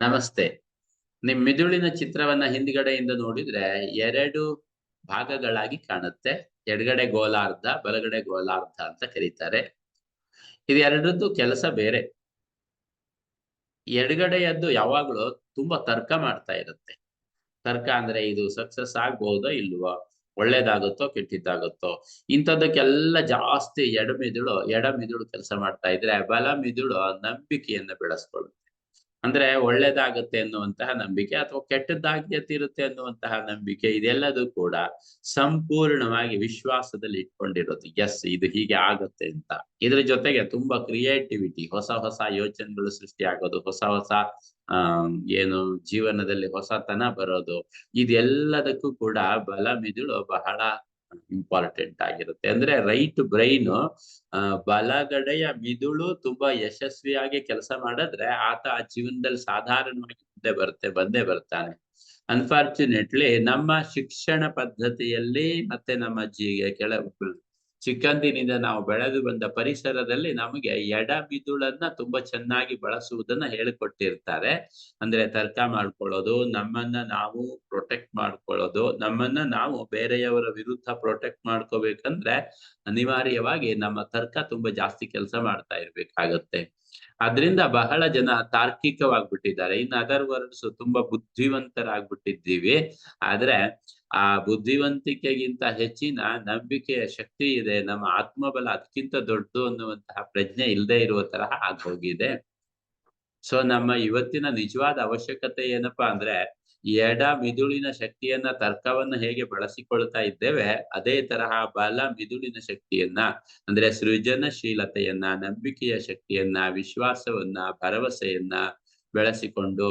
ನಮಸ್ತೆ. ನಿಮ್ ಮಿದುಳಿನ ಚಿತ್ರವನ್ನ ಹಿಂದ್ಗಡೆಯಿಂದ ನೋಡಿದ್ರೆ ಎರಡು ಭಾಗಗಳಾಗಿ ಕಾಣುತ್ತೆ. ಎಡಗಡೆ ಗೋಲಾರ್ಧ, ಬಲಗಡೆ ಗೋಲಾರ್ಧ ಅಂತ ಕರೀತಾರೆ. ಇದೆರಡದ್ದು ಕೆಲಸ ಬೇರೆ. ಎಡಗಡೆಯದ್ದು ಯಾವಾಗ್ಲೂ ತುಂಬಾ ತರ್ಕ ಮಾಡ್ತಾ ಇರುತ್ತೆ. ತರ್ಕ ಅಂದ್ರೆ ಇದು ಸಕ್ಸಸ್ ಆಗ್ಬಹುದೋ ಇಲ್ವೋ, ಒಳ್ಳೇದಾಗುತ್ತೋ, ಕೆಟ್ಟಿದ್ದಾಗುತ್ತೋ, ಇಂಥದ್ದಕ್ಕೆಲ್ಲ ಜಾಸ್ತಿ ಎಡ ಮಿದುಳು ಎಡ ಮಿದುಳು ಕೆಲಸ ಮಾಡ್ತಾ ಇದ್ರೆ ಬಲ ಮಿದುಳು ನಂಬಿಕೆಯನ್ನ ಬೆಳೆಸ್ಕೊಳ್ಳುತ್ತೆ. ಅಂದ್ರೆ ಒಳ್ಳೇದಾಗುತ್ತೆ ಅನ್ನುವಂತಹ ನಂಬಿಕೆ ಅಥವಾ ಕೆಟ್ಟದ್ದಾಗಿ ತೀರುತ್ತೆ ಅನ್ನುವಂತಹ ನಂಬಿಕೆ ಇದೆಲ್ಲದೂ ಕೂಡ ಸಂಪೂರ್ಣವಾಗಿ ವಿಶ್ವಾಸದಲ್ಲಿ ಇಟ್ಕೊಂಡಿರೋದು. ಎಸ್ ಇದು ಹೀಗೆ ಆಗುತ್ತೆ ಅಂತ. ಇದ್ರ ಜೊತೆಗೆ ತುಂಬಾ ಕ್ರಿಯೇಟಿವಿಟಿ ಹೊಸ ಹೊಸ ಯೋಚನೆಗಳು ಸೃಷ್ಟಿ ಆಗೋದು ಹೊಸ ಹೊಸ ಏನು ಜೀವನದಲ್ಲಿ ಹೊಸತನ ಬರೋದು, ಇದೆಲ್ಲದಕ್ಕೂ ಕೂಡ ಬಲ ಮಿದುಳು ಬಹಳ ಇಂಪಾರ್ಟೆಂಟ್ ಆಗಿರುತ್ತೆ. ಅಂದ್ರೆ ರೈಟ್ ಬ್ರೈನ್ ಬಲಗಡೆಯ ಮಿದುಳು ತುಂಬಾ ಯಶಸ್ವಿಯಾಗಿ ಕೆಲಸ ಮಾಡಿದ್ರೆ ಆತ ಆ ಜೀವನದಲ್ಲಿ ಸಾಧಾರಣವಾಗಿ ಮುಂದೆ ಬರುತ್ತೆ, ಬಂದೇ ಬರ್ತಾನೆ. ಅನ್ಫಾರ್ಚುನೇಟ್ಲಿ ನಮ್ಮ ಶಿಕ್ಷಣ ಪದ್ಧತಿಯಲ್ಲಿ ಮತ್ತೆ ನಮ್ಮ ಜೀ ಕೆಳ ಚಿಕ್ಕಂದಿನಿಂದ ನಾವು ಬೆಳೆದು ಬಂದ ಪರಿಸರದಲ್ಲಿ ನಮಗೆ ಎಡ ಮಿದುಳನ್ನ ತುಂಬಾ ಚೆನ್ನಾಗಿ ಬಳಸುವುದನ್ನ ಹೇಳಿಕೊಟ್ಟಿರ್ತಾರೆ. ಅಂದ್ರೆ ತರ್ಕ ಮಾಡ್ಕೊಳ್ಳೋದು, ನಮ್ಮನ್ನ ನಾವು ಪ್ರೊಟೆಕ್ಟ್ ಮಾಡ್ಕೊಳ್ಳೋದು, ನಮ್ಮನ್ನ ನಾವು ಬೇರೆಯವರ ವಿರುದ್ಧ ಪ್ರೊಟೆಕ್ಟ್ ಮಾಡ್ಕೋಬೇಕಂದ್ರೆ ಅನಿವಾರ್ಯವಾಗಿ ನಮ್ಮ ತರ್ಕ ತುಂಬಾ ಜಾಸ್ತಿ ಕೆಲಸ ಮಾಡ್ತಾ ಇರ್ಬೇಕಾಗತ್ತೆ. ಅದರಿಂದ ಬಹಳ ಜನ ತಾರ್ಕಿಕವಾಗ್ಬಿಟ್ಟಿದ್ದಾರೆ. ಇನ್ ಅದರ್ ವರ್ಡ್ಸ್ ತುಂಬಾ ಬುದ್ಧಿವಂತರಾಗ್ಬಿಟ್ಟಿದ್ದೀವಿ. ಆದ್ರೆ ಆ ಬುದ್ಧಿವಂತಿಕೆಗಿಂತ ಹೆಚ್ಚಿನ ನಂಬಿಕೆಯ ಶಕ್ತಿ ಇದೆ, ನಮ್ಮ ಆತ್ಮಬಲ ಅದಕ್ಕಿಂತ ದೊಡ್ಡದು ಅನ್ನುವಂತಹ ಪ್ರಜ್ಞೆ ಇಲ್ಲದೆ ಇರುವ ತರಹ ಆಗೋಗಿದೆ. ಸೊ ನಮ್ಮ ಇವತ್ತಿನ ನಿಜವಾದ ಅವಶ್ಯಕತೆ ಏನಪ್ಪಾ ಅಂದ್ರೆ ಎಡ ಮಿದುಳಿನ ಶಕ್ತಿಯನ್ನ, ತರ್ಕವನ್ನ ಹೇಗೆ ಬಳಸಿಕೊಳ್ತಾ ಇದ್ದೇವೆ, ಅದೇ ತರಹ ಬಲ ಮಿದುಳಿನ ಶಕ್ತಿಯನ್ನ, ಅಂದ್ರೆ ಸೃಜನಶೀಲತೆಯನ್ನ, ನಂಬಿಕೆಯ ಶಕ್ತಿಯನ್ನ, ವಿಶ್ವಾಸವನ್ನ, ಭರವಸೆಯನ್ನ ಬೆಳೆಸಿಕೊಂಡು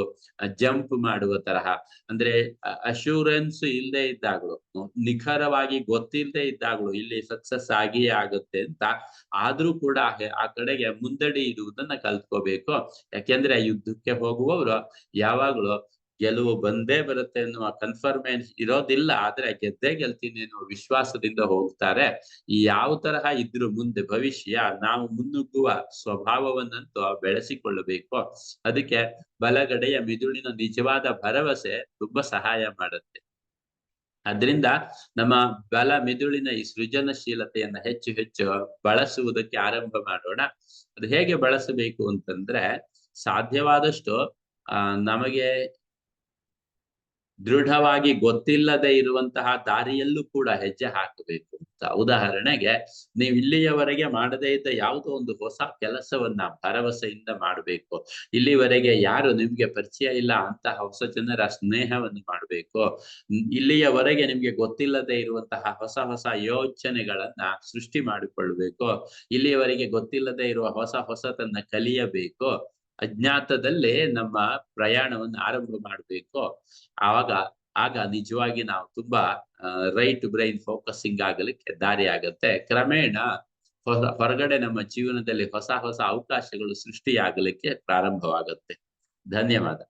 ಜಂಪ್ ಮಾಡುವ ತರಹ. ಅಂದ್ರೆ ಅಶ್ಯೂರೆನ್ಸ್ ಇಲ್ಲದೆ ಇದ್ದಾಗಲೂ, ನಿಖರವಾಗಿ ಗೊತ್ತಿಲ್ಲದೆ ಇದ್ದಾಗಲೂ ಇಲ್ಲಿ ಸಕ್ಸಸ್ ಆಗಿಯೇ ಆಗುತ್ತೆ ಅಂತ ಆದ್ರೂ ಕೂಡ ಆ ಕಡೆಗೆ ಮುಂದಡಿ ಇಡುವುದನ್ನ ಕಲ್ತ್ಕೋಬೇಕು. ಯಾಕೆಂದ್ರೆ ಯುದ್ಧಕ್ಕೆ ಹೋಗುವವರು ಯಾವಾಗ್ಲೂ ಗೆಲುವು ಬಂದೇ ಬರುತ್ತೆ ಅನ್ನುವ ಕನ್ಫರ್ಮೇಶನ್ ಇರೋದಿಲ್ಲ, ಆದ್ರೆ ಗೆದ್ದೇ ಗೆಲ್ತೀನಿ ಅನ್ನುವ ವಿಶ್ವಾಸದಿಂದ ಹೋಗ್ತಾರೆ. ಯಾವ ತರಹ ಇದ್ರು ಮುಂದೆ ಭವಿಷ್ಯ, ನಾವು ಮುನ್ನುಗ್ಗುವ ಸ್ವಭಾವವನ್ನಂತೂ ಬೆಳೆಸಿಕೊಳ್ಳಬೇಕು. ಅದಕ್ಕೆ ಬಲಗಡೆಯ ಮಿದುಳಿನ ನಿಜವಾದ ಭರವಸೆ ತುಂಬಾ ಸಹಾಯ ಮಾಡುತ್ತೆ. ಅದರಿಂದ ನಮ್ಮ ಬಲ ಮಿದುಳಿನ ಈ ಸೃಜನಶೀಲತೆಯನ್ನ ಹೆಚ್ಚು ಹೆಚ್ಚು ಬಳಸುವುದಕ್ಕೆ ಆರಂಭ ಮಾಡೋಣ. ಅದು ಹೇಗೆ ಬಳಸಬೇಕು ಅಂತಂದ್ರೆ, ಸಾಧ್ಯವಾದಷ್ಟು, ಆ, ನಮಗೆ ದೃಢವಾಗಿ ಗೊತ್ತಿಲ್ಲದೆ ಇರುವಂತಹ ದಾರಿಯಲ್ಲೂ ಕೂಡ ಹೆಜ್ಜೆ ಹಾಕಬೇಕು ಅಂತ. ಉದಾಹರಣೆಗೆ, ನೀವು ಇಲ್ಲಿಯವರೆಗೆ ಮಾಡದೇ ಇದ್ದ ಯಾವುದೋ ಒಂದು ಹೊಸ ಕೆಲಸವನ್ನ ಭರವಸೆಯಿಂದ ಮಾಡಬೇಕು. ಇಲ್ಲಿವರೆಗೆ ಯಾರು ನಿಮ್ಗೆ ಪರಿಚಯ ಇಲ್ಲ ಅಂತಹ ಹೊಸ ಜನರ ಸ್ನೇಹವನ್ನು ಮಾಡಬೇಕು. ಇಲ್ಲಿಯವರೆಗೆ ನಿಮ್ಗೆ ಗೊತ್ತಿಲ್ಲದೆ ಇರುವಂತಹ ಹೊಸ ಹೊಸ ಯೋಚನೆಗಳನ್ನ ಸೃಷ್ಟಿ ಮಾಡಿಕೊಳ್ಬೇಕು ಇಲ್ಲಿಯವರೆಗೆ ಗೊತ್ತಿಲ್ಲದೆ ಇರುವ ಹೊಸ ಹೊಸತನ್ನ ಕಲಿಯಬೇಕು. ಅಜ್ಞಾತದಲ್ಲೇ ನಮ್ಮ ಪ್ರಯಾಣವನ್ನು ಆರಂಭ ಮಾಡಬೇಕು. ಆವಾಗ, ಆಗ ನಿಜವಾಗಿ ನಾವು ತುಂಬಾ ರೈಟ್ ಬ್ರೈನ್ ಫೋಕಸಿಂಗ್ ಆಗಲಿಕ್ಕೆ ದಾರಿ ಆಗತ್ತೆ. ಕ್ರಮೇಣ ಹೊರಗಡೆ ನಮ್ಮ ಜೀವನದಲ್ಲಿ ಹೊಸ ಹೊಸ ಅವಕಾಶಗಳು ಸೃಷ್ಟಿಯಾಗಲಿಕ್ಕೆ ಪ್ರಾರಂಭವಾಗುತ್ತೆ. ಧನ್ಯವಾದ.